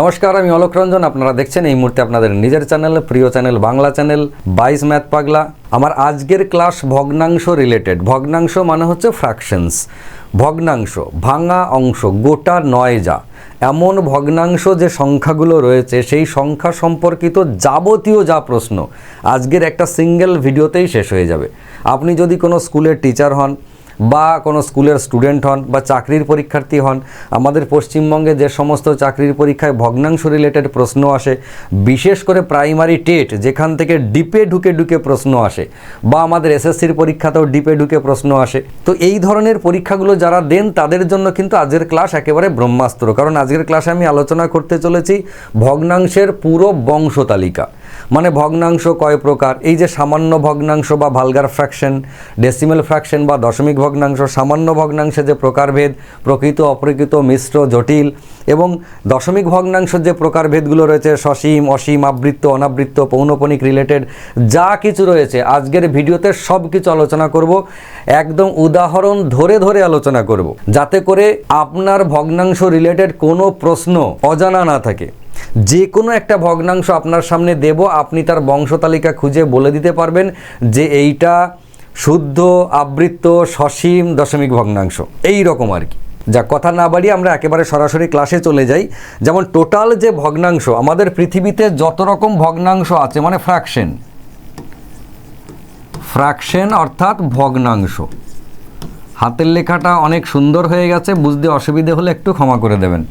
নমস্কার, আমি অলোক রঞ্জন। আপনারা দেখছেন এই মুহূর্তে আপনাদের নিজের চ্যানেল, প্রিয় চ্যানেল বাংলা চ্যানেল, বাইশ ম্যাথ পাগলা। আমার আজকের ক্লাস ভগ্নাংশ রিলেটেড ভগ্নাংশ মানে হচ্ছে ফ্র্যাকশনস ভগ্নাংশ, ভাঙা অংশ, গোটা নয় যা। এমন ভগ্নাংশ যে সংখ্যাগুলো রয়েছে, সেই সংখ্যা সম্পর্কিত যাবতীয় যা প্রশ্ন আজকের একটা সিঙ্গেল ভিডিওতেই শেষ হয়ে যাবে। আপনি যদি কোনো স্কুলের টিচার হন বা কোনো স্কুলের স্টুডেন্ট হন বা চাকরির পরীক্ষার্থী হন, আমাদের পশ্চিমবঙ্গে যে সমস্ত চাকরির পরীক্ষায় ভগ্নাংশ রিলেটেড প্রশ্ন আসে, বিশেষ করে প্রাইমারি টেট, যেখান থেকে ডিপে ঢুকে ঢুকে প্রশ্ন আসে, বা আমাদের এসএসসির পরীক্ষাতেও ডিপে ঢুকে প্রশ্ন আসে, তো এই ধরনের পরীক্ষাগুলো যারা দেন, তাদের জন্য কিন্তু আজকের ক্লাস একেবারে ব্রহ্মাস্ত্র, কারণ আজকের ক্লাসে আমি আলোচনা করতে চলেছি ভগ্নাংশের পুরো বংশ তালিকা। মানে ভগ্নাংশ কয় প্রকার? এই যে সামান্য ভগ্নাংশ বা ভালগার ফ্র্যাকশন ডেসিমেল ফ্র্যাকশন বা দশমিক ভগ্নাংশ, সামান্য ভগ্নাংশে যে প্রকারভেদ, প্রকৃত, অপ্রকৃত, মিশ্র, জটিল এবং দশমিক ভগ্নাংশের যে প্রকারভেদগুলো রয়েছে, সসীম, অসীম, আবৃত্ত, অনাবৃত্ত, পৌনপনিক রিলেটেড যা কিছু রয়েছে, আজকের ভিডিওতে সব কিছু আলোচনা করব। একদম উদাহরণ ধরে ধরে আলোচনা করব, যাতে করে আপনার ভগ্নাংশ রিলেটেড কোনো প্রশ্ন অজানা না থাকে। যে কোনো একটা ভগ্নাংশ আপনার সামনে দেব, আপনি তার বংশতালিকা খুঁজে বলে দিতে পারবেন যে এইটা শুদ্ধ, আবৃত্ত, সসীম, দশমিক ভগ্নাংশ। এই রকম আর কি। যা কথা না বাড়িয়ে আমরা একেবারে সরাসরি ক্লাসে চলে যাই। যেমন টোটাল যে ভগ্নাংশ, আমাদের পৃথিবীতে যত রকম ভগ্নাংশ আছে মানে ফ্র্যাকশন ফ্র্যাকশন অর্থাৎ ভগ্নাংশ। হাতের লেখাটা অনেক সুন্দর হয়ে গেছে, বুঝতে অসুবিধে হলে একটু ক্ষমা করে দেবেন।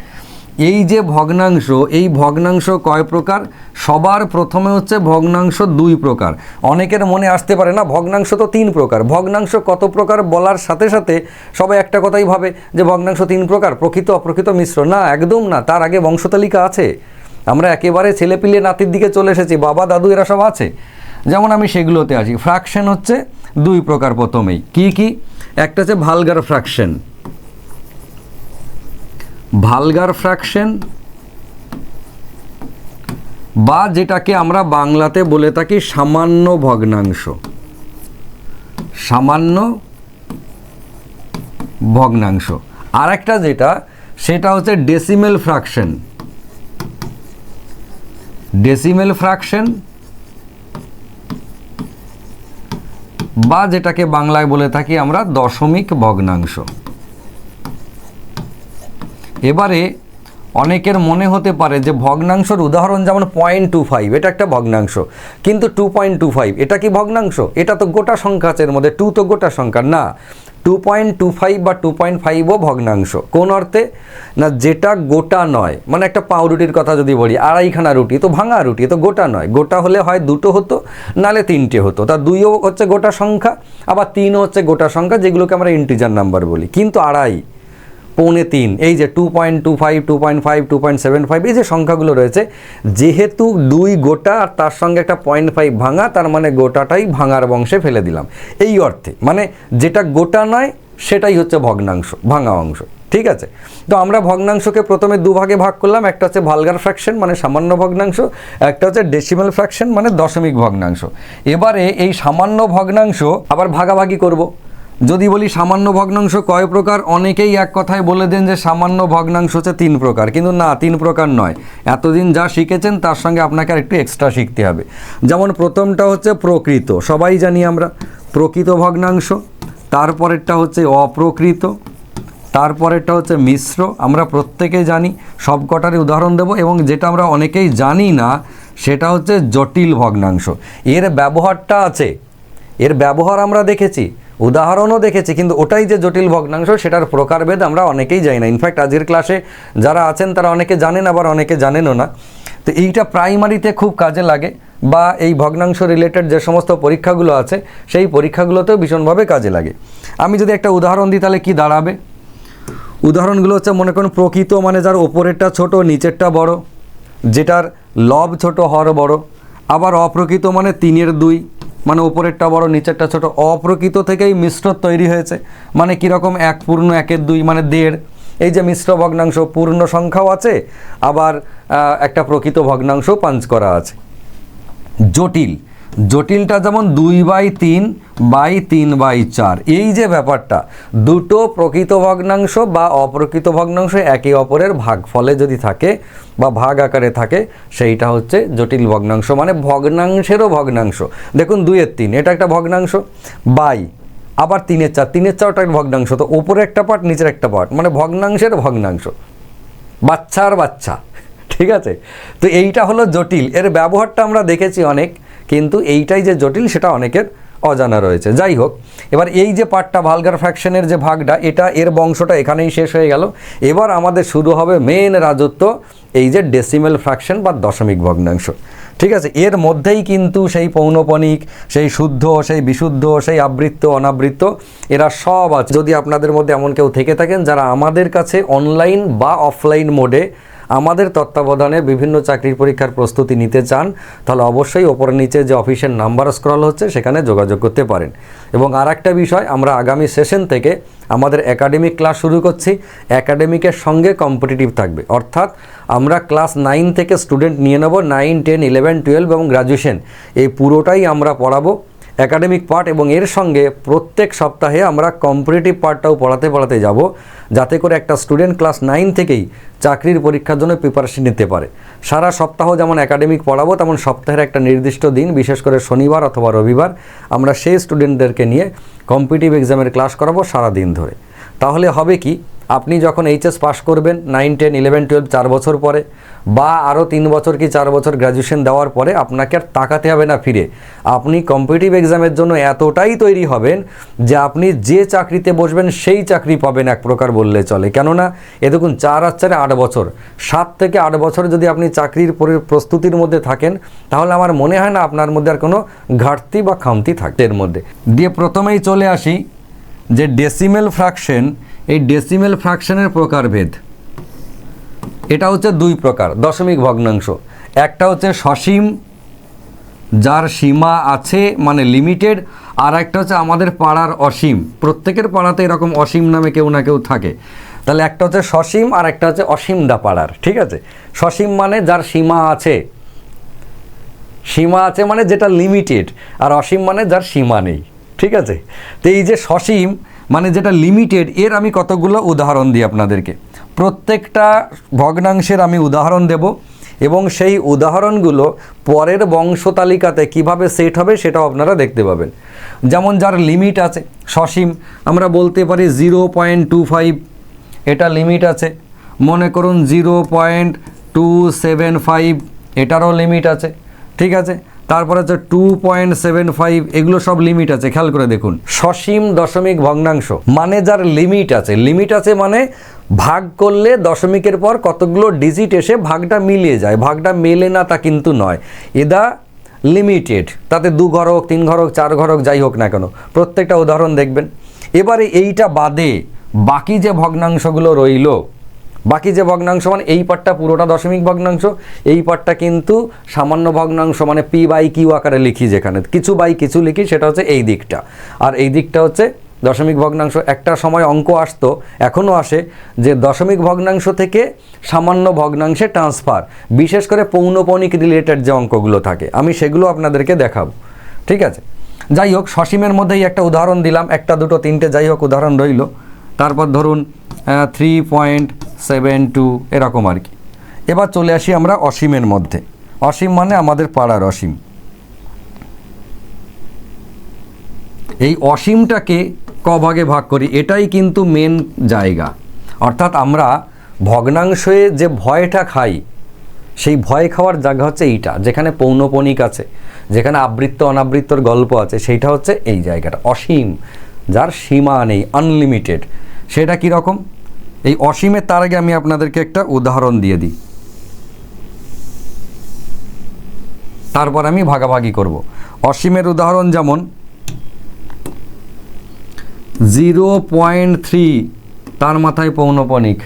এই যে ভগ্নাংশ, এই ভগ্নাংশ কয় প্রকার? সবার প্রথমে হচ্ছে ভগ্নাংশ দুই প্রকার। অনেকের মনে আসতে পারে না, ভগ্নাংশ তো তিন প্রকার। ভগ্নাংশ কত প্রকার বলার সাথে সাথে সবাই একটা কথাই ভাবে যে ভগ্নাংশ তিন প্রকার, প্রকৃত, অপ্রকৃত মিশ্র। না, একদম না, তার আগে বংশতালিকা আছে। আমরা একেবারে ছেলেপিলে নাতির দিকে চলে এসেছি, বাবা, দাদু, এরা সব আছে। যেমন আমি সেগুলোতে আছি ফ্র্যাকশন হচ্ছে দুই প্রকার প্রথমেই। কি কি? একটা হচ্ছে ভালগার ফ্র্যাকশন ভালগার ফ্র্যাকশন বা যেটাকে আমরা বাংলাতে বলে থাকি সামান্য ভগ্নাংশ। সামান্য ভগ্নাংশ। আর একটা যেটা, সেটা হচ্ছে ডেসিমেল ফ্র্যাকশন। ডেসিমেল ফ্র্যাকশন বা যেটাকে বাংলায় বলে থাকি আমরা দশমিক ভগ্নাংশ। এবারে অনেকের মনে হতে পারে যে ভগ্নাংশের উদাহরণ যেমন পয়েন্ট টু ফাইভ এটা একটা ভগ্নাংশ। কিন্তু টু পয়েন্ট টু ফাইভ এটা কি ভগ্নাংশ? এটা তো গোটা সংখ্যা আছে, এর মধ্যে টু তো গোটা সংখ্যা। না টু পয়েন্ট টু ফাইভ বা টু পয়েন্ট ফাইভও ভগ্নাংশ। কোন অর্থে? না, যেটা গোটা নয়। মানে একটা পাউরুটির কথা যদি বলি, আড়াইখানা রুটি, তো ভাঙা রুটি, তো গোটা নয়। গোটা হলে হয় দুটো হতো, নালে তিনটে হতো। তা দুইও হচ্ছে গোটা সংখ্যা, আবার তিনও হচ্ছে গোটা সংখ্যা, যেগুলোকে আমরা ইন্টিজার নাম্বার বলি। কিন্তু আড়াই পৌনে তিন। এই যে two point two five two point five two point seven five এই যে সংখ্যাগুলো রয়েছে, যেহেতু দুই গোটা আর তার সঙ্গে একটা পয়েন্ট ফাইভ ভাঙা, তার মানে গোটাটাই ভাঙার বংশে ফেলে দিলাম। এই অর্থে মানে যেটা গোটা নয়, সেটাই হচ্ছে ভগ্নাংশ, ভাঙা অংশ, ঠিক আছে? তো আমরা ভগ্নাংশকে প্রথমে দুভাগে ভাগ করলাম, একটা হচ্ছে ভালগার ফ্র্যাকশন মানে সামান্য ভগ্নাংশ, একটা হচ্ছে ডেসিমাল ফ্র্যাকশন মানে দশমিক ভগ্নাংশ। এবারে এই সামান্য ভগ্নাংশ আবার ভাগাভাগি করব। যদি বলি সামান্য ভগ্নাংশ কয় প্রকার? অনেকেই এক কথায় বলে দেন যে সামান্য ভগ্নাংশ হচ্ছে তিন প্রকার। কিন্তু না, তিন প্রকার নয়। এতদিন যা শিখেছেন, তার সঙ্গে আপনাকে আর একটু এক্সট্রা শিখতে হবে। যেমন প্রথমটা হচ্ছে প্রকৃত। সবাই জানি আমরা প্রকৃত ভগ্নাংশ, তারপরেরটা হচ্ছে অপ্রকৃত, তারপরেরটা হচ্ছে মিশ্র। আমরা প্রত্যেকে জানি, সব কটারই উদাহরণ দেব এবং যেটা আমরা অনেকেই জানি না, সেটা হচ্ছে জটিল ভগ্নাংশ। এর ব্যবহারটা আছে। এর ব্যবহার আমরা দেখেছি। উদাহরণও দেখেছি, কিন্তু ওটাই যে জটিল ভগ্নাংশ, সেটার প্রকারভেদ আমরা অনেকেই জানি না। ইনফ্যাক্ট আজকের ক্লাসে যারা আছেন, তারা অনেকে জানেন, আবার অনেকে জানেনও না। তো এইটা প্রাইমারিতে খুব কাজে লাগে, বা এই ভগ্নাংশ রিলেটেড যে সমস্ত পরীক্ষাগুলো আছে, সেই পরীক্ষাগুলোতেও ভীষণভাবে কাজে লাগে। আমি যদি একটা উদাহরণ দিই, তাহলে কি দাঁড়াবে? উদাহরণগুলো হচ্ছে, মনে করুন, প্রকৃত মানে যার ওপরেরটা ছোট, নিচেরটা বড়, যেটার লব ছোট, হর বড়, আবার অপ্রকৃত মানে তিনের দুই মানে উপরেরটা বড়, নিচেরটা ছোট, অপ্রকৃত থেকেই মিশ্র তৈরি হয়েছে। মানে কীরকম এক পূর্ণ, একের দুই মানে দেড়। এই যে মিশ্র ভগ্নাংশ, পূর্ণ সংখ্যাও আছে, আবার একটা প্রকৃত ভগ্নাংশ পাঞ্চ করা আছে। জটিল। জটিলটা যেমন দুই বাই তিন বাই তিন, বাই চার। এই যে ব্যাপারটা, দুটো প্রকৃত ভগ্নাংশ বা অপ্রকৃত ভগ্নাংশ একে অপরের ভাগফলে যদি থাকে বা ভাগ আকারে থাকে, সেইটা হচ্ছে জটিল ভগ্নাংশ মানে ভগ্নাংশেরও ভগ্নাংশ। দেখুন, দুইয়ের তিন, এটা একটা ভগ্নাংশ, বাই, আবার তিনের চার, তিনের চারটা ভগ্নাংশ, তো ওপরে একটা পার্ট, নিচের একটা পার্ট মানে ভগ্নাংশের ভগ্নাংশ। বাচ্চার বাচ্চা, ঠিক আছে? তো এইটা হলো জটিল, এর ব্যবহারটা আমরা দেখেছি অনেক, কিন্তু এইটাই যে জটিল, সেটা অনেকের অজানা রয়েছে। যাই হোক, এবার এই যে পার্টটা ভালগার ফ্র্যাকশনের যে ভাগটা, এটা এর বংশটা এখানেই শেষ হয়ে গেল। এবার আমাদের শুরু হবে মেন রাজত্ব, এই যে ডেসিমেল ফ্র্যাকশন বা দশমিক ভগ্নাংশ। ঠিক আছে, এর মধ্যেই কিন্তু সেই পৌনপনিক সেই শুদ্ধ, সেই বিশুদ্ধ, সেই আবৃত্ত, অনাবৃত্ত, এরা সব আছে। যদি আপনাদের মধ্যে এমন কেউ থেকে থাকেন যারা আমাদের কাছে অনলাইন বা অফলাইন মোডে আমাদের তত্ত্বাবধানে বিভিন্ন চাকরির পরীক্ষার প্রস্তুতি নিতে চান, তাহলে অবশ্যই ওপরে নিচে যে অফিসের নাম্বার স্ক্রল হচ্ছে, সেখানে যোগাযোগ করতে পারেন। এবং আর একটা বিষয়, আমরা আগামী সেশন থেকে আমাদের একাডেমিক ক্লাস শুরু করছি। একাডেমিকের সঙ্গে কম্পিটিটিভ থাকবে। অর্থাৎ আমরা ক্লাস নাইন থেকে স্টুডেন্ট নিয়ে নেব, নাইন, টেন, ইলেভেন, টুয়েলভ এবং গ্রাজুয়েশন। এই পুরোটাই আমরা পড়াবো। একাডেমিক পার্ট এবং এর সঙ্গে প্রত্যেক সপ্তাহে আমরা কম্পিটিটিভ পার্টটাও পড়াতে পড়াতে যাব, যাতে করে একটা স্টুডেন্ট ক্লাস নাইন থেকেই চাকরির পরীক্ষার জন্য প্রিপারেশন নিতে পারে। সারা সপ্তাহ যেমন একাডেমিক পড়াবো, তেমন সপ্তাহের একটা নির্দিষ্ট দিন, বিশেষ করে শনিবার অথবা রবিবার, আমরা সেই স্টুডেন্টদেরকে নিয়ে কম্পিটিটিভ এক্সামের ক্লাস করাবো সারা দিন ধরে। তাহলে হবে কি? আপনি যখন এইচএস পাস করবেন নাইন টেন ইলেভেন টুয়েলভ চার বছর পরে, বা আরও তিন বছর কি চার বছর গ্র্যাজুয়েশন দেওয়ার পরে আপনাকে আর তাকাতে হবে না ফিরে। আপনি কম্পিটিভ এক্সামের জন্য এতটাই তৈরি হবেন যে আপনি যে চাকরিতে বসবেন, সেই চাকরি পাবেন এক প্রকার বললে চলে। কেননা, এ দেখুন, চার আর চারে আট বছর। সাত থেকে আট বছর যদি আপনি চাকরির প্রস্তুতির মধ্যে থাকেন, তাহলে আমার মনে হয় না আপনার মধ্যে আর কোনো ঘাটতি বা খামতি থাকে এর মধ্যে। দিয়ে প্রথমেই চলে আসি যে ডেসিমেল ফ্র্যাকশন এই ডেসিমেল ফ্র্যাকশনের প্রকারভেদ। এটা হচ্ছে দুই প্রকার, দশমিক ভগ্নাংশ। একটা হচ্ছে সসীম, যার সীমা আছে মানে লিমিটেড আর একটা হচ্ছে আমাদের পাড়ার অসীম। প্রত্যেকের পাড়াতে এরকম অসীম নামে কেউ না কেউ থাকে। তাহলে একটা হচ্ছে সসীম আর একটা হচ্ছে অসীম দা পাড়ার, ঠিক আছে? সসীম মানে যার সীমা আছে। সীমা আছে মানে যেটা লিমিটেড আর অসীম মানে যার সীমা নেই, ঠিক আছে? তো এই যে সসীম মানে যেটা লিমিটেড এর আমি কতগুলো উদাহরণ দিই আপনাদেরকে। প্রত্যেকটা ভগ্নাংশের আমি উদাহরণ দেব এবং সেই উদাহরণগুলো পরের বংশ তালিকাতে কীভাবে সেট হবে সেটাও আপনারা দেখতে পাবেন। যেমন যার লিমিট আছে, সসীম, আমরা বলতে পারি জিরো পয়েন্ট টু ফাইভ এটা লিমিট আছে। মনে করুন zero point two seven five এটারও লিমিট আছে। ঠিক আছে? তারপর হচ্ছে টু পয়েন্ট সেভেন ফাইভ এগুলো সব লিমিট আছে, খেয়াল করে দেখুন। সসীম দশমিক ভগ্নাংশ মানে যার লিমিট আছে। লিমিট আছে মানে ভাগ করলে দশমিকের পর কতগুলো ডিজিট এসে ভাগটা মিলিয়ে যায়। ভাগটা মেলে না তা কিন্তু নয়। এদা লিমিটেড তাতে দু ঘর হোক তিন ঘর হোক চার ঘর হোক যাই হোক না কেন। প্রত্যেকটা উদাহরণ দেখবেন। এবারে এইটা বাদে বাকি যে ভগ্নাংশগুলো রইল বাকি যে ভগ্নাংশ মানে এই পার্টটা পুরোটা দশমিক ভগ্নাংশ, এই পার্টটা কিন্তু সামান্য ভগ্নাংশ মানে পি বাই কিউ আকারে লিখি যেখানে। কিছু বাই কিছু লিখি, সেটা হচ্ছে এই দিকটা। আর এই দিকটা হচ্ছে দশমিক ভগ্নাংশ। একটা সময় অঙ্ক আসতো এখনও আসে, যে দশমিক ভগ্নাংশ থেকে সামান্য ভগ্নাংশে ট্রান্সফার বিশেষ করে পৌনপণিক রিলেটেড যে অঙ্কগুলো থাকে। আমি সেগুলো আপনাদেরকে দেখাবো। ঠিক আছে? যাই হোক, সসীমের মধ্যেই একটা উদাহরণ দিলাম, একটা, দুটো, তিনটে, যাই হোক, উদাহরণ রইল। তারপর ধরুন থ্রি পয়েন্ট সেভেন টু এরকম আর কি। এবার চলে আসি আমরা অসীমের মধ্যে। অসীম মানে আমাদের পাড়ার অসীম। এই অসীমটাকে ক ভাগে ভাগ করি, এটাই কিন্তু মেন জায়গা। অর্থাৎ আমরা ভগ্নাংশে যে ভয়টা খাই, সেই ভয় খাওয়ার জায়গা হচ্ছে এইটা, যেখানে পৌনপণিক আছে, যেখানে আবৃত্ত অনাবৃত্তর গল্প আছে, সেইটা হচ্ছে এই জায়গাটা, অসীম। যার সীমা নেই আনলিমিটেড সেটা কী রকম? এই অসীমের তার আগে আমি আপনাদেরকে একটা উদাহরণ দিয়ে দিই। তারপর আমি ভাগাভাগি করব। অসীমের উদাহরণ যেমন, জিরো পয়েন্ট থ্রি, তার মাথায় পৌনপণিক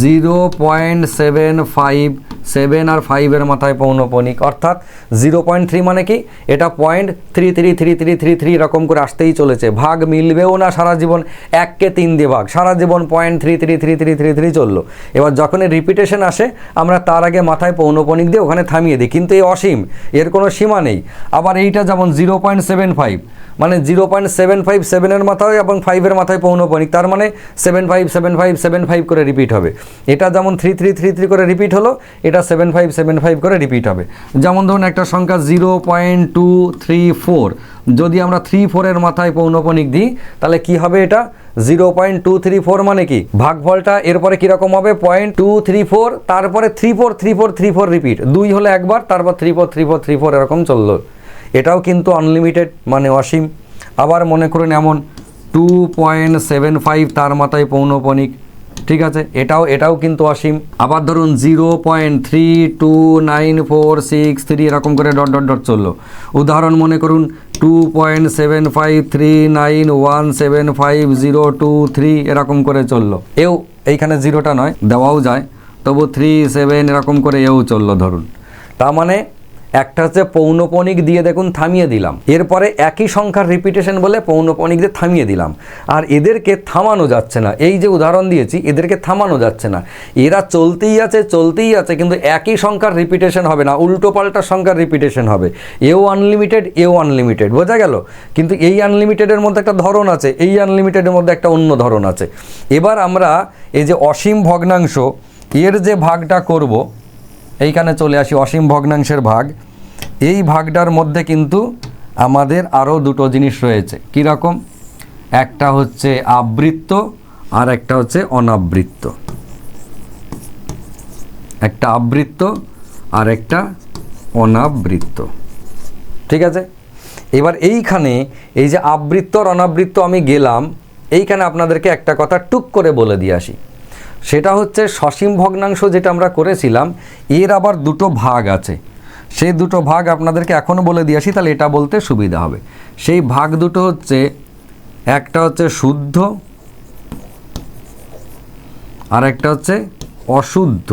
zero point seven five seven আর ফাইভের মাথায় পৌনপনিক অর্থাৎ জিরো পয়েন্ট থ্রি মানে কি এটা point three three three three three three এরকম করে আসতেই চলেছে ভাগ মিলবেও না সারা জীবন এককে তিন দিয়ে ভাগ সারা জীবন point three three three three three three চলল এবার যখনই রিপিটেশন আসে আমরা তার আগে মাথায় পৌনপনিক দিয়ে ওখানে থামিয়ে দিই কিন্তু এই অসীম এর কোনো সীমা নেই আবার এইটা যেমন জিরো পয়েন্ট সেভেন ফাইভ মানে জিরো পয়েন্ট সেভেন ফাইভ সেভেনের মাথায় এবং ফাইভের মাথায় পৌনপনিক তার মানে seven five seven five seven five করে রিপিট হবে এটা যেমন থ্রি থ্রি থ্রি থ্রি করে রিপিট হলো এটা সেভেন ফাইভ সেভেন ফাইভ করে রিপিট হবে। যেমন ধরুন একটা সংখ্যা zero point two three four যদি আমরা থ্রি ফোরের মাথায় পৌনপনিক দিই, তাহলে কি হবে এটা? Zero point two three four মানে কি? ভাগফলটা এরপরে কীরকম হবে? পয়েন্ট টু থ্রি ফোর তারপরে three four three four three four repeat দুই হলে একবার, তারপর three four three four three four এরকম চলল। এটাও কিন্তু আনলিমিটেড মানে অসীম। আবার মনে করুন এমন টু পয়েন্ট সেভেন ফাইভ তার মাথায় পৌনপনিক। ঠিক আছে? এটাও এটাও কিন্তু অসীম। আবার ধরুন zero point three two nine four six three এরকম করে ডট ডট ডট চলল। উদাহরণ মনে করুন, two point seven five three nine one seven five zero two three এরকম করে চলল। এও, এইখানে জিরোটা নয়, দেওয়াও যায়। তবু থ্রি সেভেন এরকম করে এও চলল ধরুন। তার মানে একটা হচ্ছে পৌনপণিক দিয়ে দেখুন থামিয়ে দিলাম। এরপরে একই সংখ্যার রিপিটেশন বলে পৌনপণিক দিয়ে থামিয়ে দিলাম। আর এদেরকে থামানো যাচ্ছে না। এই যে উদাহরণ দিয়েছি, এদেরকে থামানো যাচ্ছে না। এরা চলতেই আছে চলতেই আছে, কিন্তু একই সংখ্যার রিপিটেশন হবে না। উল্টো পাল্টা সংখ্যার রিপিটেশন হবে। এও আনলিমিটেড এও আনলিমিটেড বোঝা গেল? কিন্তু এই আনলিমিটেডের মধ্যে একটা ধরন আছে, এই আনলিমিটেডের মধ্যে একটা অন্য ধরন আছে। এবার আমরা এই যে অসীম ভগ্নাংশ, এর যে ভাগটা করব এইখানে চলে আসি অসীম ভগ্নাংশের ভাগ। এই ভাগটার মধ্যে কিন্তু আমাদের আরও দুটো জিনিস রয়েছে। কীরকম একটা হচ্ছে আবৃত্ত আর একটা হচ্ছে অনাবৃত্ত। একটা আবৃত্ত আর একটা অনাবৃত্ত। ঠিক আছে? এবার এইখানে এই যে আবৃত্ত আর অনাবৃত্ত আমি গেলাম, এইখানে আপনাদেরকে একটা কথা টুক করে বলে দিয়ে আসি। সেটা হচ্ছে সসীম ভগ্নাংশ যেটা আমরা করেছিলাম, এর আবার দুটো ভাগ আছে। সেই দুটো ভাগ আপনাদেরকে এখনও বলে দিয়ে আসি, তাহলে এটা বলতে সুবিধা হবে। সেই ভাগ দুটো হচ্ছে, একটা হচ্ছে শুদ্ধ, আর একটা হচ্ছে অশুদ্ধ।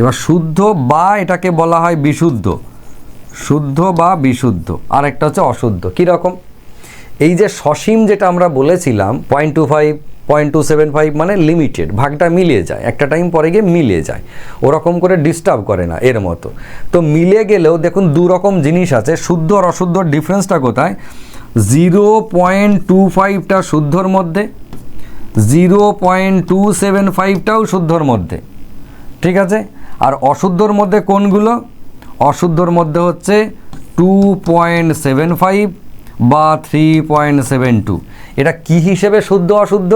এবার শুদ্ধ বা এটাকে বলা হয় বিশুদ্ধ, শুদ্ধ বা বিশুদ্ধ, আর একটা হচ্ছে অশুদ্ধ। কীরকম? এই যে সসীম যেটা আমরা বলেছিলাম point two five point two seven five মানে লিমিটেড ভাগটা মিলিয়ে যায়, একটা টাইম পরে গিয়ে মিলিয়ে যায়, ওরকম করে ডিস্টার্ব করে না এর মতো। তো মিলে গেলেও দেখুন দু রকম জিনিস আছে, শুদ্ধ আর অশুদ্ধর ডিফারেন্সটা কোথায়? জিরো পয়েন্ট টু ফাইভটা শুদ্ধর মধ্যে জিরো পয়েন্ট টু সেভেন ফাইভটাও শুদ্ধর মধ্যে, ঠিক আছে? আর অশুদ্ধর মধ্যে কোনগুলো? অশুদ্ধর মধ্যে হচ্ছে টু পয়েন্ট সেভেন ফাইভ বা থ্রি পয়েন্ট সেভেন টু এটা কী হিসেবে শুদ্ধ অশুদ্ধ?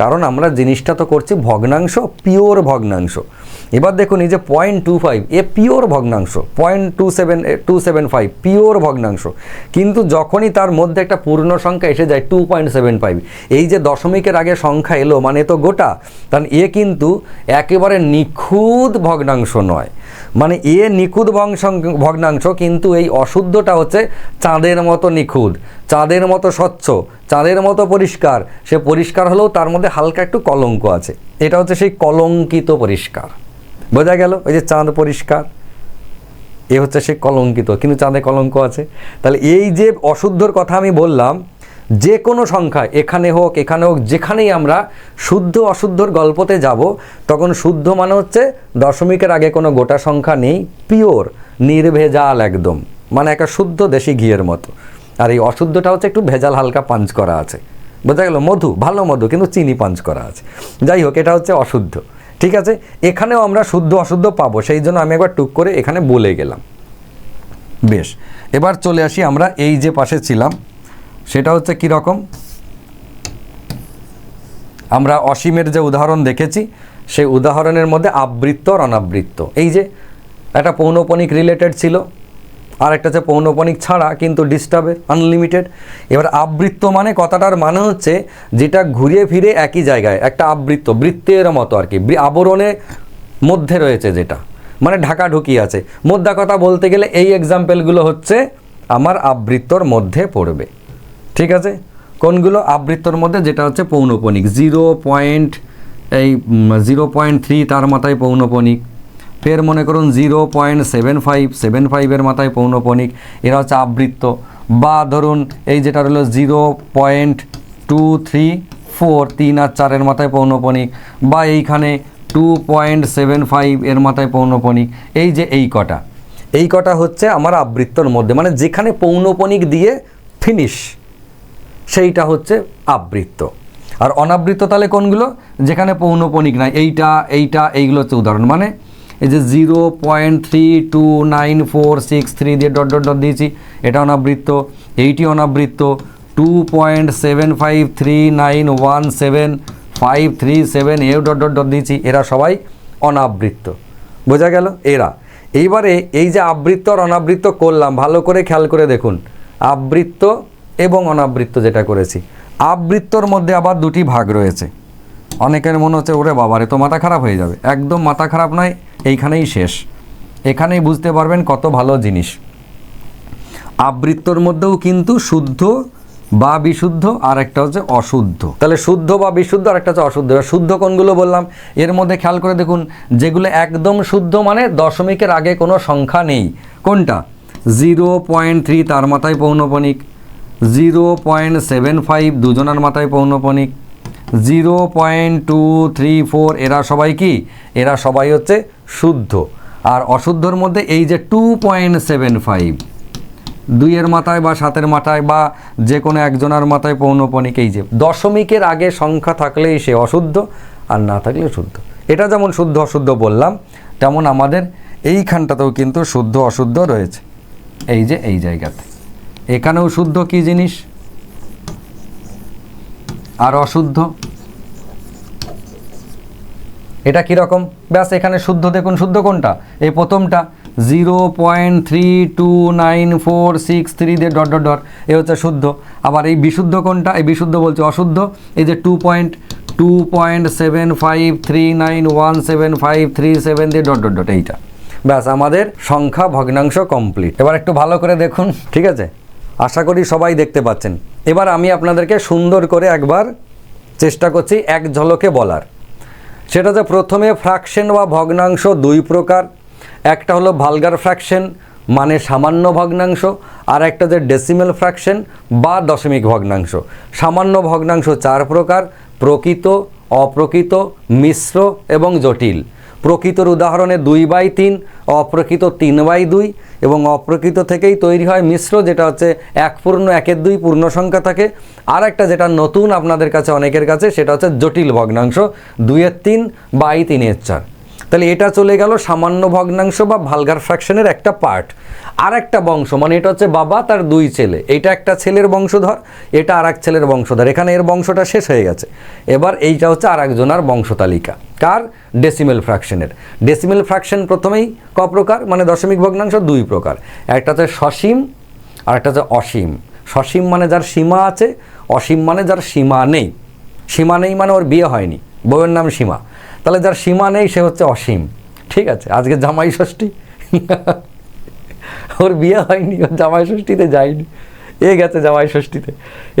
কারণ আমরা জিনিসটা তো করছি ভগ্নাংশ, পিওর ভগ্নাংশ। এবার দেখুন এই যে পয়েন্ট টু ফাইভ এ পিওর ভগ্নাংশ point two seven two seven five pure ভগ্নাংশ। কিন্তু যখনই তার মধ্যে একটা পূর্ণ সংখ্যা এসে যায় টু পয়েন্ট সেভেন ফাইভ এই যে দশমিকের আগে সংখ্যা এলো মানে তো গোটা কারণ এ কিন্তু একেবারে নিখুঁত ভগ্নাংশ নয়। মানে এ নিখুঁত ভংশ- ভগ্নাংশ, কিন্তু এই অশুদ্ধটা হচ্ছে চাঁদের মতো নিখুঁত, চাঁদের মতো স্বচ্ছ, চাঁদের মতো পরিষ্কার। সে পরিষ্কার হলেও তার মধ্যে হালকা একটু কলঙ্ক আছে। এটা হচ্ছে সেই কলঙ্কিত পরিষ্কার। বোঝা গেল? ওই যে চাঁদ পরিষ্কার, এ হচ্ছে সে কলঙ্কিত। কিন্তু চাঁদে কলঙ্ক আছে? তাহলে এই যে অশুদ্ধর কথা আমি বললাম যে কোনো সংখ্যা এখানে হোক এখানে হোক, যেখানেই আমরা শুদ্ধ অশুদ্ধর গল্পতে যাব, তখন শুদ্ধ মানে হচ্ছে দশমিকের আগে কোনো গোটা সংখ্যা নেই, পিওর, নির্ভেজাল একদম। মানে একটা শুদ্ধ দেশি ঘিয়ের মতো। আর এই অশুদ্ধটা হচ্ছে একটু ভেজাল হালকা পাঞ্চ করা আছে। বোঝা গেল? মধু, ভালো মধু, কিন্তু চিনি পাঞ্চ করা আছে। যাই হোক, এটা হচ্ছে অশুদ্ধ। ঠিক আছে? এখানেও আমরা শুদ্ধ অশুদ্ধ পাবো, সেই জন্য আমি একবার টুক করে এখানে বলে গেলাম। বেশ, এবার চলে আসি আমরা এই যে পাশে ছিলাম সেটা হচ্ছে কি রকম? আমরা অসীমের যে উদাহরণ দেখেছি, সেই উদাহরণের মধ্যে আবৃত্ত আর অনাবৃত্ত। এই যে একটা পৌনপনিক রিলেটেড ছিল আর একটা হচ্ছে পৌনপনিক ছাড়া কিন্তু ডিস্টার্বের আনলিমিটেড এবার আবৃত্ত মানে কথাটার মানে হচ্ছে যেটা ঘুরিয়ে ফিরে একই জায়গায়, একটা আবৃত্ত, বৃত্তের মতো আর কি। বৃ- আবরণে মধ্যে রয়েছে যেটা। মানে ঢাকা ঢুকি আছে। মোদ্দা কথা বলতে গেলে এই এক্সাম্পলগুলো হচ্ছে আমার আবৃত্তর মধ্যে পড়বে। ঠিক আছে? কোনগুলো? আবৃত্তর মধ্যে যেটা হচ্ছে পৌনপনিক। জিরো পয়েন্ট এই জিরো পয়েন্ট থ্রি তার মাথায় পৌনপনিক। ফের মনে করুন zero point seven five, seven ফাইভের মাথায় পৌনপণিক এরা হচ্ছে আবৃত্ত। বা ধরুন এই যেটা হলো zero point two three four, তিন আর চারের মাথায় পৌনপণিক বা এইখানে টু পয়েন্ট সেভেন ফাইভ এর মাথায় পৌনপণিক এই যে এই কটা। এই কটা হচ্ছে আমার আবৃত্তর মধ্যে। মানে যেখানে পৌনপণিক দিয়ে ফিনিশ সেইটা হচ্ছে আবৃত্ত। আর অনাবৃত্ত তাহলে কোনগুলো? যেখানে পৌনপণিক নাই, এইটা এইটা, এইগুলো হচ্ছে উদাহরণ। মানে এই যে zero point three two nine four six three দিয়ে ডট ডট ডট দিয়েছি, এটা অনাবৃত্ত, এইটি অনাবৃত্ত, two point seven five three nine one seven five three seven এও ডট ডট ডট দিয়েছি, এরা সবাই অনাবৃত্ত। বোঝা গেল? এরা। এইবারে এই যে আবৃত্ত আর অনাবৃত্ত করলাম, ভালো করে খেয়াল করে দেখুন। আবৃত্ত এবং অনাবৃত্ত যেটা করেছি। আবৃত্তর মধ্যে আবার দুটি ভাগ রয়েছে। অনেকের মনে হচ্ছে, ওরে বাবারে, তো মাথা খারাপ হয়ে যাবে। একদম মাথা খারাপ নয়, এইখানেই শেষ। এখানেই বুঝতে পারবেন কত ভালো জিনিস। আবৃত্তর মধ্যেও কিন্তু শুদ্ধ বা বিশুদ্ধ আর একটা হচ্ছে অশুদ্ধ। তাহলে শুদ্ধ বা বিশুদ্ধ আর একটা হচ্ছে অশুদ্ধ। শুদ্ধ কোনগুলো বললাম? এর মধ্যে খেয়াল করে দেখুন, যেগুলো একদম শুদ্ধ মানে দশমিকের আগে কোনো সংখ্যা নেই। কোনটা? জিরো পয়েন্ট থ্রি, তার মাথায় পৌনপণিক জিরো পয়েন্ট সেভেন ফাইভ দুজনার মাথায় পৌনপণিক zero point two three four, এরা সবাই কি? এরা সবাই হচ্ছে শুদ্ধ। আর অশুদ্ধর মধ্যে এই যে টু পয়েন্ট সেভেন ফাইভ, দুইয়ের মাথায় বা সাতের মাথায় বা যে কোনো একজনের মাথায় পৌনপণিক এই যে দশমিকের আগে সংখ্যা থাকলেই সে অশুদ্ধ আর না থাকলে শুদ্ধ। এটা যেমন শুদ্ধ অশুদ্ধ বললাম, তেমন আমাদের এইখানটাতেও কিন্তু শুদ্ধ অশুদ্ধ রয়েছে। এই যে এই জায়গাতে। এখানেও শুদ্ধ কি জিনিস? আর অশুদ্ধ? এটা কীরকম ব্যাস, এখানে শুদ্ধ, দেখুন শুদ্ধ কোনটা? এই প্রথমটা, zero point three two nine four six three দিয়ে ডট ডট ডট, এ হচ্ছে শুদ্ধ। আবার এই বিশুদ্ধ কোনটা? এই বিশুদ্ধ বলছে অশুদ্ধ। এই যে two point two point seven five three nine one seven five three seven দিয়ে ডট ডট ডট, এইটা। ব্যাস, আমাদের সংখ্যা ভগ্নাংশ কমপ্লিট। এবার একটু ভালো করে দেখুন, ঠিক আছে? আশা করি সবাই দেখতে পাচ্ছেন। এবার আমি আপনাদেরকে সুন্দর করে একবার চেষ্টা করছি এক ঝলকে বলার। সেটা যে প্রথমে ফ্র্যাকশন বা ভগ্নাংশ দুই প্রকার। একটা হলো ভালগার ফ্র্যাকশন মানে সামান্য ভগ্নাংশ, আর একটা যে ডেসিমেল ফ্র্যাকশন বা দশমিক ভগ্নাংশ। সামান্য ভগ্নাংশ চার প্রকার, প্রকৃত, অপ্রকৃত, মিশ্র এবং জটিল। প্রকৃতর উদাহরণে দুই বাই তিন, অপ্রকৃত তিন বাই দুই এবং অপ্রকৃত থেকেই তৈরি হয় মিশ্র, যেটা হচ্ছে এক পূর্ণ, একের দুই পূর্ণ সংখ্যা থাকে। আর একটা যেটা নতুন আপনাদের কাছে অনেকের কাছে, সেটা হচ্ছে জটিল ভগ্নাংশ, দুইয়ের তিন, বাই তিনের চার। তাহলে এটা চলে গেল সামান্য ভগ্নাংশ বা ভালগার ফ্র্যাকশনের একটা পার্ট আর একটা বংশ মানে এটা হচ্ছে বাবা তার দুই ছেলে। এটা একটা ছেলের বংশধর, এটা আর এক ছেলের বংশধর। এখানে এর বংশটা শেষ হয়ে গেছে। এবার এইটা হচ্ছে আর একজনার বংশতালিকা কার? ডেসিমেল ফ্র্যাকশনের ডেসিমেল ফ্র্যাকশন প্রথমেই ক প্রকার? মানে দশমিক ভগ্নাংশ দুই প্রকার। একটা হচ্ছে সসীম আর একটা হচ্ছে অসীম। সসীম মানে যার সীমা আছে, অসীম মানে যার সীমা নেই। সীমা নেই মানে ওর বিয়ে হয়নি। বউয়ের নাম সীমা। তাহলে যার সীমা নেই, সে হচ্ছে অসীম। ঠিক আছে? আজকে জামাই ষষ্ঠী। ওর বিয়ে হয়নি, ওর জামাই ষষ্ঠীতে যায়নি। এ গেছে জামাই ষষ্ঠীতে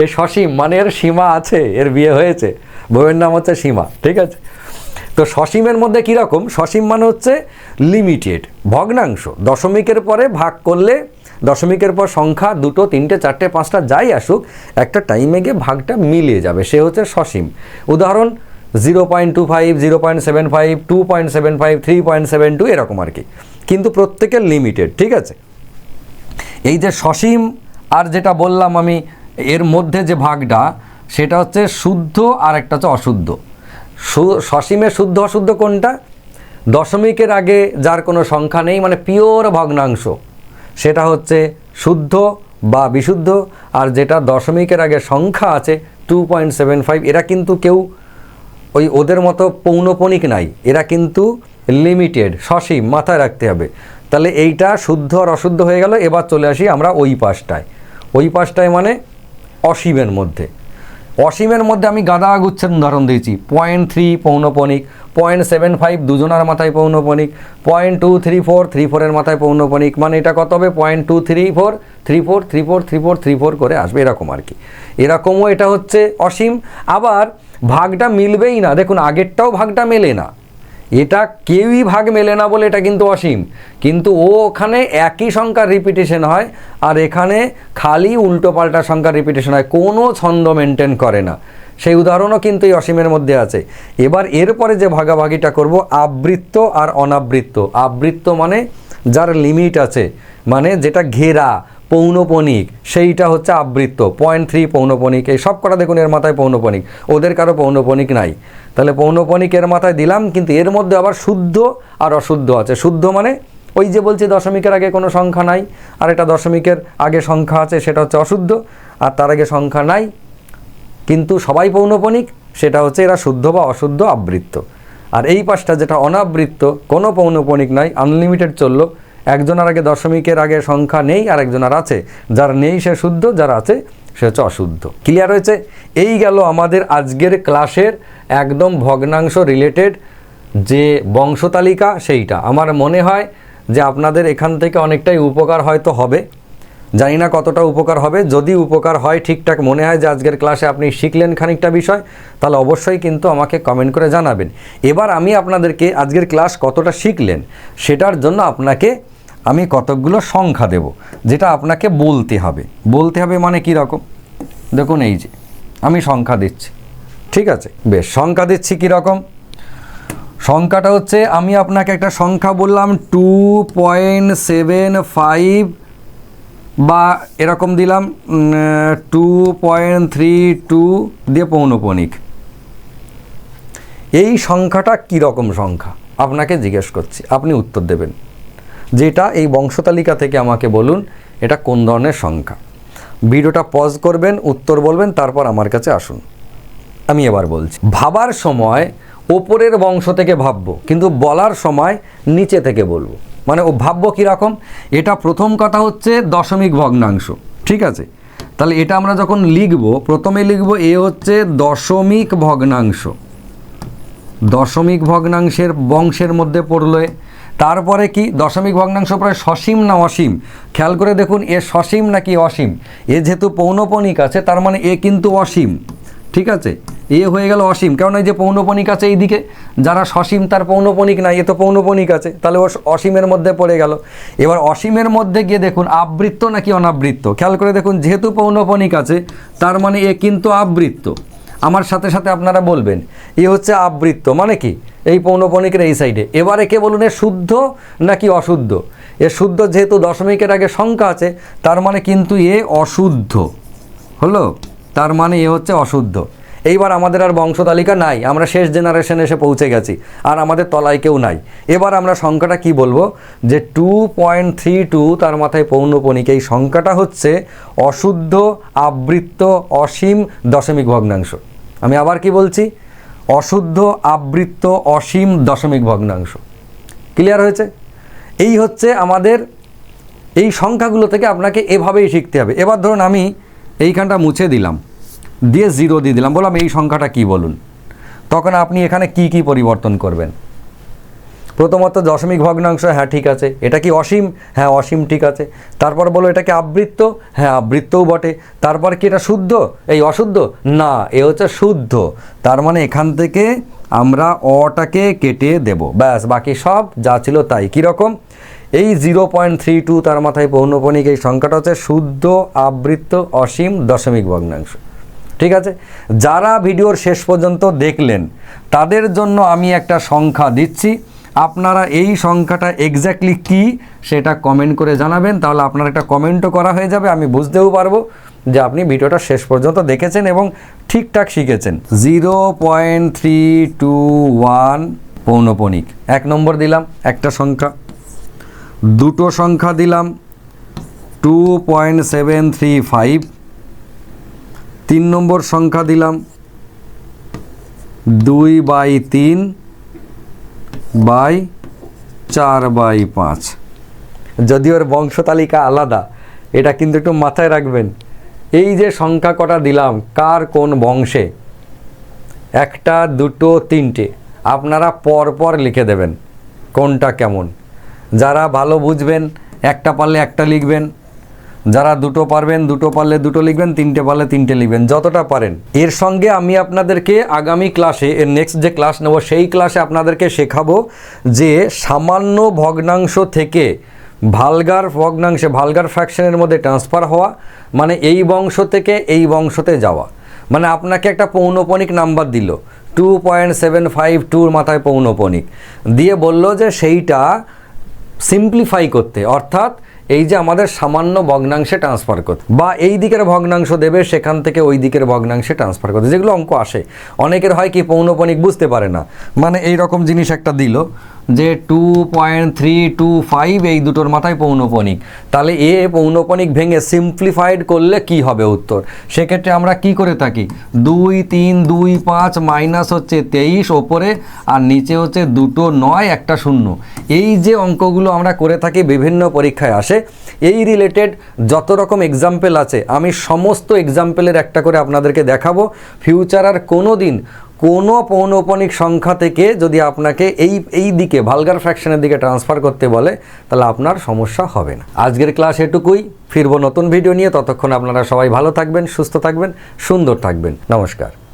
এ সসীম মানে এর সীমা আছে, এর বিয়ে হয়েছে। বউয়ের নাম হচ্ছে সীমা, ঠিক আছে? তো সসীমের মধ্যে কীরকম? সসীম মানে হচ্ছে লিমিটেড ভগ্নাংশ। দশমিকের পরে ভাগ করলে, দশমিকের পর সংখ্যা দুটো, তিনটে, চারটে, পাঁচটা যাই আসুক, একটা টাইমে গিয়ে ভাগটা মিলিয়ে যাবে। সে হচ্ছে সসীম। উদাহরণ zero point two five, zero point seven five, two point seven five, three point seven two এরকম আর কি। কিন্তু প্রত্যেকের লিমিটেড, ঠিক আছে? এই যে সসীম আর যেটা বললাম আমি, এর মধ্যে যে ভাগটা, সেটা হচ্ছে শুদ্ধ আর একটা হচ্ছে অশুদ্ধ। সসীমে শুদ্ধ অশুদ্ধ কোনটা? দশমিকের আগে যার কোনো সংখ্যা নেই মানে পিওর ভগ্নাংশ, সেটা হচ্ছে শুদ্ধ বা বিশুদ্ধ, আর যেটা দশমিকের আগে সংখ্যা আছে, টু পয়েন্ট সেভেন ফাইভ, এরা কিন্তু কেউ ওই ওদের মতো পৌনপণিক নাই। এরা কিন্তু লিমিটেড সসীম, মাথায় রাখতে হবে। তাহলে এইটা শুদ্ধ আর অশুদ্ধ হয়ে গেল, এবার চলে আসি আমরা ওই পাশটায়। ওই পাশটায় মানে অসীমের মধ্যে। অসীমের মধ্যে আমি গাদা গুচ্ছের উদাহরণ দিয়েছি। পয়েন্ট থ্রি পৌনপণিক পয়েন্ট সেভেন ফাইভ দুজনার মাথায় পৌনপণিক point two three four three ফোরের মাথায় পৌনপণিক মানে এটা কত হবে? Point two three four three four three four three four three four করে আসবে, এরকম আর কি। এরকমও এটা হচ্ছে অসীম। আবার ভাগটা মিলবেই না। দেখুন, আগেরটাও ভাগটা মেলে না। এটা কেউই ভাগ মেলে না বলে এটা কিন্তু অসীম। কিন্তু ও ওখানে একই সংখ্যার রিপিটেশন হয় আর এখানে খালি উল্টো পাল্টা সংখ্যার রিপিটেশন হয়। কোনো ছন্দ মেনটেন করে না। সেই উদাহরণও কিন্তু এই অসীমের মধ্যে আছে। এবার এরপরে যে ভাগাভাগিটা করব, আবৃত্ত আর অনাবৃত্ত। আবৃত্ত মানে যার লিমিট আছে মানে যেটা ঘেরা। পৌনপণিক সেইটা হচ্ছে আবৃত্ত পয়েন্ট থ্রি পৌনপণিক এই সব কটা দেখুন এর মাথায় পৌনপণিক ওদের কারও পৌনপণিক নাই। তাহলে পৌনপণিক এর মাথায় দিলাম, কিন্তু এর মধ্যে আবার শুদ্ধ আর অশুদ্ধ আছে। শুদ্ধ মানে ওই যে বলছি দশমিকের আগে কোনো সংখ্যা নাই, আর এটা দশমিকের আগে সংখ্যা আছে, সেটা হচ্ছে অশুদ্ধ, আর তার আগে সংখ্যা নাই। কিন্তু সবাই পৌনপণিক সেটা হচ্ছে এরা শুদ্ধ বা অশুদ্ধ আবৃত্ত। আর এই পাশটা যেটা অনাবৃত্ত, কোনো পৌনপণিক নাই আনলিমিটেড চলল। একজনের আগে দশমিকের আগে সংখ্যা নেই আর একজনের আছে। যার নেই সে শুদ্ধ, যার আছে সে হচ্ছে অশুদ্ধ। ক্লিয়ার হয়েছে? এই গেল আমাদের আজকের ক্লাসের একদম ভগ্নাংশ রিলেটেড যে বংশতালিকা সেইটা। আমার মনে হয় যে আপনাদের এখান থেকে অনেকটাই উপকার হয়তো হবে। জানি না কতটা উপকার হবে। যদি উপকার হয় ঠিকঠাক মনে হয় যে আজকের ক্লাসে আপনি শিখলেন খানিকটা বিষয়, তাহলে অবশ্যই কিন্তু আমাকে কমেন্ট করে জানাবেন। এবার আমি আপনাদেরকে আজকের ক্লাস কতটা শিখলেন, সেটার জন্য আপনাকে আমি কতকগুলো সংখ্যা দেব, যেটা আপনাকে বলতে হবে। বলতে হবে মানে কী রকম? দেখুন এই যে, আমি সংখ্যা দিচ্ছি। ঠিক আছে? বেশ, সংখ্যা দিচ্ছি কীরকম সংখ্যাটা হচ্ছে, আমি আপনাকে একটা সংখ্যা বললাম টু পয়েন্ট সেভেন ফাইভ বা এরকম দিলাম টু পয়েন্ট থ্রি টু দিয়ে পৌনপণিক এই সংখ্যাটা কীরকম সংখ্যা? আপনাকে জিজ্ঞেস করছি, আপনি উত্তর দেবেন। যেটা এই বংশতালিকা থেকে আমাকে বলুন, এটা কোন ধরনের সংখ্যা? ভিডিওটা পজ করবেন, উত্তর বলবেন, তারপর আমার কাছে আসুন। আমি এবার বলছি, ভাবার সময় ওপরের বংশ থেকে ভাববো, কিন্তু বলার সময় নিচে থেকে বলব। মানে ও ভাববো কীরকম? এটা প্রথম কথা হচ্ছে দশমিক ভগ্নাংশ, ঠিক আছে? তাহলে এটা আমরা যখন লিখব, প্রথমে লিখব এ হচ্ছে দশমিক ভগ্নাংশ। দশমিক ভগ্নাংশের বংশের মধ্যে পড়ল। তারপরে কি দশমিক ভগ্নাংশ প্রায় সসীম না অসীম? খেয়াল করে দেখুন, এ সসীম নাকি অসীম? এ যেহেতু পৌনপণিক আছে, তার মানে এ কিন্তু অসীম। ঠিক আছে? এ হয়ে গেল অসীম। কারণ এই যে পৌনপণিক আছে এইদিকে, যারা সসীম, তার পৌনপণিক নাই, এ তো পৌনপণিক আছে। তাহলে ও অসীমের মধ্যে পড়ে গেল। এবার অসীমের মধ্যে গিয়ে দেখুন, আবৃত্ত নাকি অনাবৃত্ত? খেয়াল করে দেখুন, যেহেতু পৌনপণিক আছে, তার মানে এ কিন্তু আবৃত্ত। আমার সাথে সাথে আপনারা বলবেন, এ হচ্ছে আবৃত্ত মানে কি? এই পৌনপণিকের এই সাইডে এবারে কে বলুন, এ শুদ্ধ নাকি অশুদ্ধ? এ শুদ্ধ যেহেতু দশমিকের আগে সংখ্যা আছে, তার মানে কিন্তু এ অশুদ্ধ। হলো? তার মানে এ হচ্ছে অশুদ্ধ। এইবার আমাদের আর বংশ তালিকা নাই, আমরা শেষ জেনারেশন এসে পৌঁছে গেছি, আর আমাদের তলায় কেউ নাই। এবার আমরা সংখ্যাটা কি বলব? যে টু পয়েন্ট থ্রি টু তার মাথায় পৌনপণিক এই সংখ্যাটা হচ্ছে অশুদ্ধ, আবৃত্ত, অসীম দশমিক ভগ্নাংশ। আমি আবার কি বলছি? অশুদ্ধ, আবৃত্ত, অসীম দশমিক ভগ্নাংশ। ক্লিয়ার হয়েছে? এই হচ্ছে আমাদের, এই সংখ্যাগুলো থেকে আপনাকে এভাবেই শিখতে হবে। এবার ধরুন আমি এইখানটা মুছে দিলাম। দিয়ে জিরো দিয়ে দিলাম। বললাম, এই সংখ্যাটা কি বলুন? তখন আপনি এখানে কি কি পরিবর্তন করবেন? প্রথমত দশমিক ভগ্নাংশ হ্যাঁ ঠিক আছে। এটা কি অসীম? হ্যাঁ অসীম, ঠিক আছে। তারপর বলো, এটা কি আবৃত্ত? হ্যাঁ আবৃত্তও বটে। তারপর কি এটা শুদ্ধ? এই অশুদ্ধ? না, এ হচ্ছে শুদ্ধ। তার মানে এখান থেকে আমরা অটাকে কেটে দেব। ব্যাস, বাকি সব যা ছিল তাই। কীরকম? এই জিরো পয়েন্ট থ্রি টু তার মাথায় পৌনপণিক এই সংখ্যাটা হচ্ছে শুদ্ধ, আবৃত্ত, অসীম, দশমিক ভগ্নাংশ। ঠিক আছে? যারা ভিডিওর শেষ পর্যন্ত দেখলেন, তাদের জন্য আমি একটা সংখ্যা দিচ্ছি। আপনারা এই সংখ্যাটা এক্স্যাক্টলি কি সেটা কমেন্ট করে জানাবেন, তাহলে আপনার একটা কমেন্টও করা হয়ে যাবে, আমি বুঝতেও পারব যে আপনি ভিডিওটা শেষ পর্যন্ত দেখেছেন এবং ঠিকঠাক শিখেছেন। Zero point three two one পৌনপণিক এক নম্বর দিলাম, একটা সংখ্যা। দুটো সংখ্যা দিলাম two point seven three five তিন নম্বর সংখ্যা দিলাম। দুই বাই তিন বাই চার বাই পাঁচ। যদিও ওর বংশ আলাদা, এটা কিন্তু একটু মাথায় রাখবেন। এই যে সংখ্যা কটা দিলাম, কার কোন বংশে? একটা, দুটো, তিনটে। আপনারা পর পর লিখে দেবেন, কোনটা কেমন। যারা ভালো বুঝবেন, একটা পারলে একটা লিখবেন যারা দুটো পারবেন, দুটো পারলে দুটো লিখবেন, তিনটে পারলে তিনটে লিখবেন, যতটা পারেন। এর সঙ্গে আমি আপনাদেরকে আগামী ক্লাসে, এর নেক্সট যে ক্লাস নেব, সেই ক্লাসে আপনাদেরকে শেখাবো যে সামান্য ভগ্নাংশ থেকে ভালগার ভগ্নাংশে, ভালগার ফ্র্যাকশনের মধ্যে ট্রান্সফার হওয়া মানে এই বংশ থেকে এই বংশতে যাওয়া। মানে আপনাকে একটা পৌনপনিক নাম্বার দিল টু পয়েন্ট সেভেন ফাইভ টুর মাথায় পৌনপনিক। দিয়ে বলল যে সেইটা সিম্পলিফাই করতে, অর্থাৎ এই যে আমাদের সামান্য ভগ্নাংশে ট্রান্সফার করতে। বা এই দিকের ভগ্নাংশ দেবে, সেখান থেকে ওই দিকের ভগ্নাংশে ট্রান্সফার করতে। যেগুলো অঙ্ক আসে। অনেকের হয় কি পৌনপণিক বুঝতে পারে না। মানে এই রকম জিনিস একটা দিল। যে two point three two five এই দুটোর মাথায় পৌনপনিক। তাহলে এ পৌনপনিক ভেঙে সিম্পলিফাইড করলে কি হবে উত্তর? সেক্ষেত্রে আমরা কি করে থাকি? দুই, তিন, দুই, পাঁচ মাইনাস হচ্ছে তেইশ, ওপরে, আর নিচে হচ্ছে দুটো, নয়, একটা শূন্য। এই যে অঙ্কগুলো আমরা করে থাকি বিভিন্ন পরীক্ষায় আসে, এই রিলেটেড যত রকম এক্সাম্পেল আছে, আমি সমস্ত এক্সাম্পলের একটা করে আপনাদেরকে দেখাবো। ফিউচার আর কোনো দিন কোনো পৌনৌপনিক সংখ্যা থেকে যদি আপনাকে এই এই দিকে ভালগার ফ্র্যাকশনের দিকে ট্রান্সফার করতে বলে, তাহলে আপনার সমস্যা হবে না। আজকের ক্লাস এটুকুই। ফিরবো নতুন ভিডিও নিয়ে। ততক্ষণ আপনারা সবাই ভালো থাকবেন, সুস্থ থাকবেন, সুন্দর থাকবেন। নমস্কার।